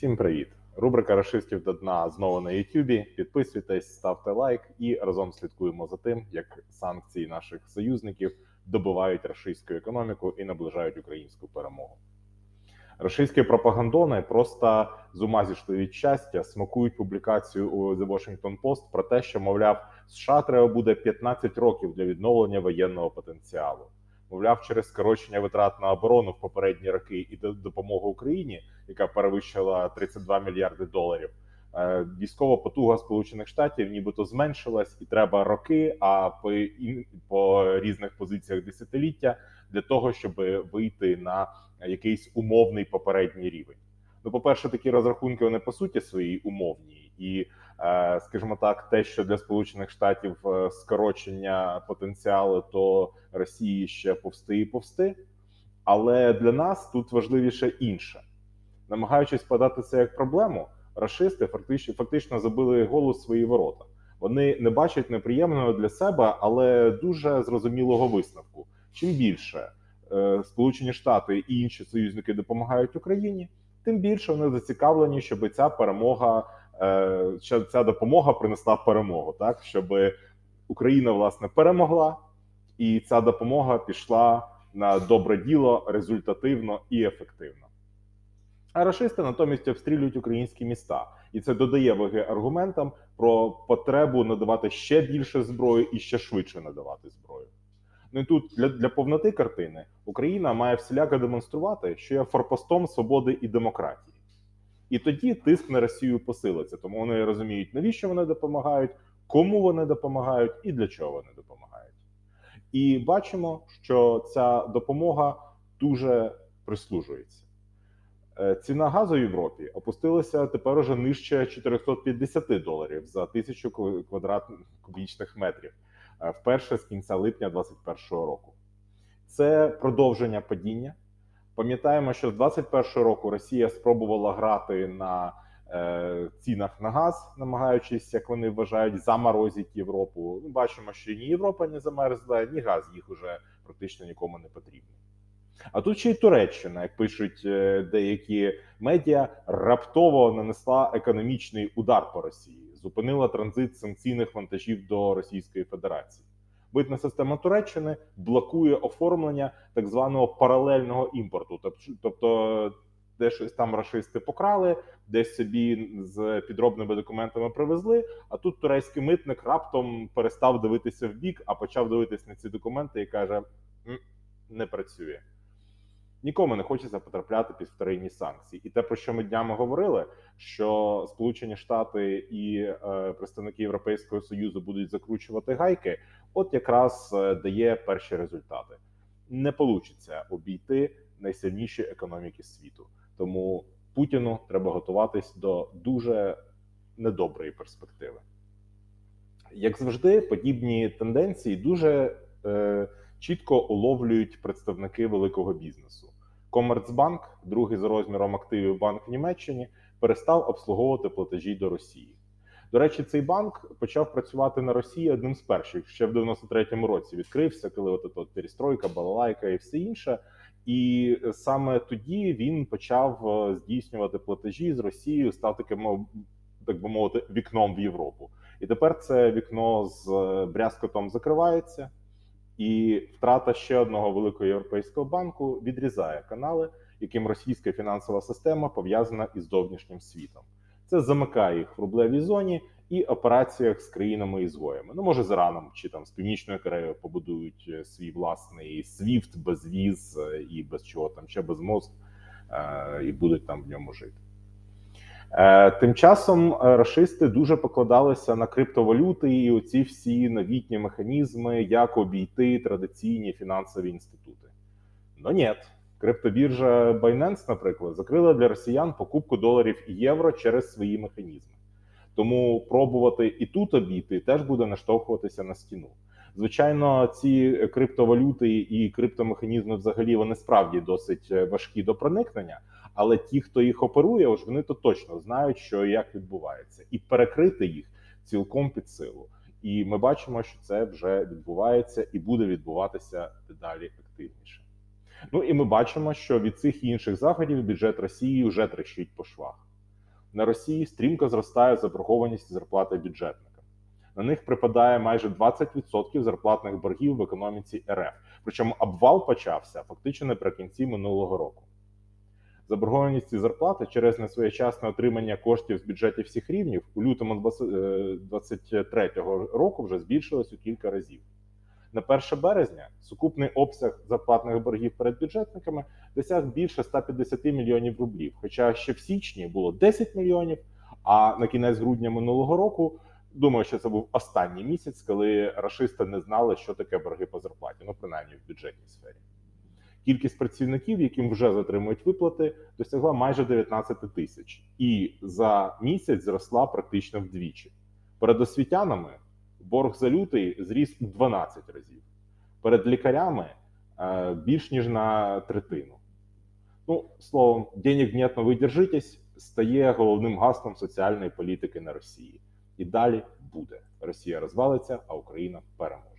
Всім привіт! Рубрика Рашистів до дна знову на Ютубі. Підписуйтесь, ставте лайк і разом слідкуємо за тим, як санкції наших союзників добивають рашистську економіку і наближають українську перемогу. Рашистські пропагандони просто з ума зійшли від щастя, смакують публікацію у The Washington Post про те, що мовляв, США треба буде 15 років для відновлення воєнного потенціалу. Мовляв, через скорочення витрат на оборону в попередні роки і до- допомогу Україні, яка перевищила 32 мільярди доларів. е, Військова потуга Сполучених Штатів нібито зменшилась, і треба роки, а по, ін- по різних позиціях десятиліття для того, щоб вийти на якийсь умовний попередній рівень. Ну, по-перше, такі розрахунки вони по суті свої умовні, і е, скажімо так, те, що для Сполучених Штатів е, скорочення потенціалу, то Росії ще повсти і повсти. Але для нас тут важливіше інше. Намагаючись подати це як проблему, рашисти фактично, фактично забили голос свої ворота. Вони не бачать неприємного для себе, але дуже зрозумілого висновку. Чим більше е, Сполучені Штати і інші союзники допомагають Україні, тим більше вони зацікавлені, щоб ця перемога, е, щоб ця допомога принесла перемогу, так щоб Україна власне перемогла, і ця допомога пішла на добре діло результативно і ефективно. А рашисти натомість обстрілюють українські міста, і це додає ваги аргументам про потребу надавати ще більше зброї і ще швидше надавати зброю. Ну і тут для, для повноти картини Україна має всіляко демонструвати, що є форпостом свободи і демократії. І тоді тиск на Росію посилиться, тому вони розуміють, навіщо вони допомагають, кому вони допомагають і для чого вони допомагають. І бачимо, що ця допомога дуже прислужується. Е, Ціна газу в Європі опустилася тепер уже нижче 450 доларів за тисячу квадратних кубічних метрів е, вперше з кінця липня 2021 року. Це продовження падіння. Пам'ятаємо, що з 2021 року Росія спробувала грати на е, цінах на газ, намагаючись, як вони вважають, заморозити Європу. Ми бачимо, що ні Європа не замерзла, ні газ їх уже практично нікому не потрібний. А тут ще й Туреччина, як пишуть е, деякі медіа, раптово нанесла економічний удар по Росії, зупинила транзит санкційних вантажів до Російської Федерації. Митна система Туреччини блокує оформлення так званого паралельного імпорту, Тоб- тобто де щось там рашисти покрали, десь собі з підробними документами привезли. А тут турецький митник раптом перестав дивитися в бік, а почав дивитися на ці документи і каже: не працює. Нікому не хочеться потрапляти під вторинні санкції. І те, про що ми днями говорили, що Сполучені Штати і е, представники Європейського Союзу будуть закручувати гайки, от якраз е, дає перші результати. Не вийде обійти найсильніші економіки світу. Тому Путіну треба готуватись до дуже недоброї перспективи. Як завжди, подібні тенденції дуже е, чітко уловлюють представники великого бізнесу. Комерцбанк, другий за розміром активів банк в Німеччині, перестав обслуговувати платежі до Росії. До речі, цей банк почав працювати на Росії одним з перших ще в 93-му році. Відкрився, коли от, от перестройка, балалайка і все інше. І саме тоді він почав е, здійснювати платежі з Росією, став таким, так би мовити, вікном в Європу. І тепер це вікно з е, брязкотом закривається, і втрата ще одного великого європейського банку відрізає канали, яким російська фінансова система пов'язана із зовнішнім світом. Це замикає їх в рублевій зоні і операціях з країнами ізгоями. Ну може з Іраном чи там з північною Кореєю побудують е, свій власний SWIFT без віз е, і без чого там ще без мост, е, і будуть там в ньому жити. Е, Тим часом е, рашисти дуже покладалися на криптовалюти і оці всі новітні механізми, як обійти традиційні фінансові інститути. Ну ні, криптобіржа Binance, наприклад, закрила для росіян покупку доларів і євро через свої механізми. Тому пробувати і тут обійти теж буде наштовхуватися на стіну. Звичайно, ці криптовалюти і криптомеханізми взагалі вони справді досить е, важкі до проникнення. Але ті, хто їх оперує, ось вони то точно знають, що як відбувається, і перекрити їх цілком під силу. І ми бачимо, що це вже відбувається і буде відбуватися дедалі активніше. Ну і ми бачимо, що від цих і інших заходів бюджет Росії вже трещить по швах. На Росії стрімко зростає заборгованість зарплати бюджетникам. На них припадає майже 20% зарплатних боргів в економіці РФ. Причому обвал почався фактично наприкінці минулого року. Заборгованість і зарплати через несвоєчасне отримання коштів з бюджетів всіх рівнів у лютому 2023 року вже збільшилась у кілька разів. На 1 березня сукупний обсяг зарплатних боргів перед бюджетниками досяг більше 150 мільйонів рублів. Хоча ще в січні було 10 мільйонів, а на кінець грудня минулого року думаю, що це був останній місяць, коли рашисти не знали, що таке борги по зарплаті, ну принаймні в бюджетній сфері. Кількість працівників, яким вже затримують виплати, досягла майже 19 тисяч, і за місяць зросла практично вдвічі. Перед освітянами борг за лютий зріс у 12 разів. Перед лікарями е, більш ніж на третину. Ну, словом, денег нет, но ви стає головним гаслом соціальної політики на Росії. І далі буде. Росія розвалиться, а Україна переможе.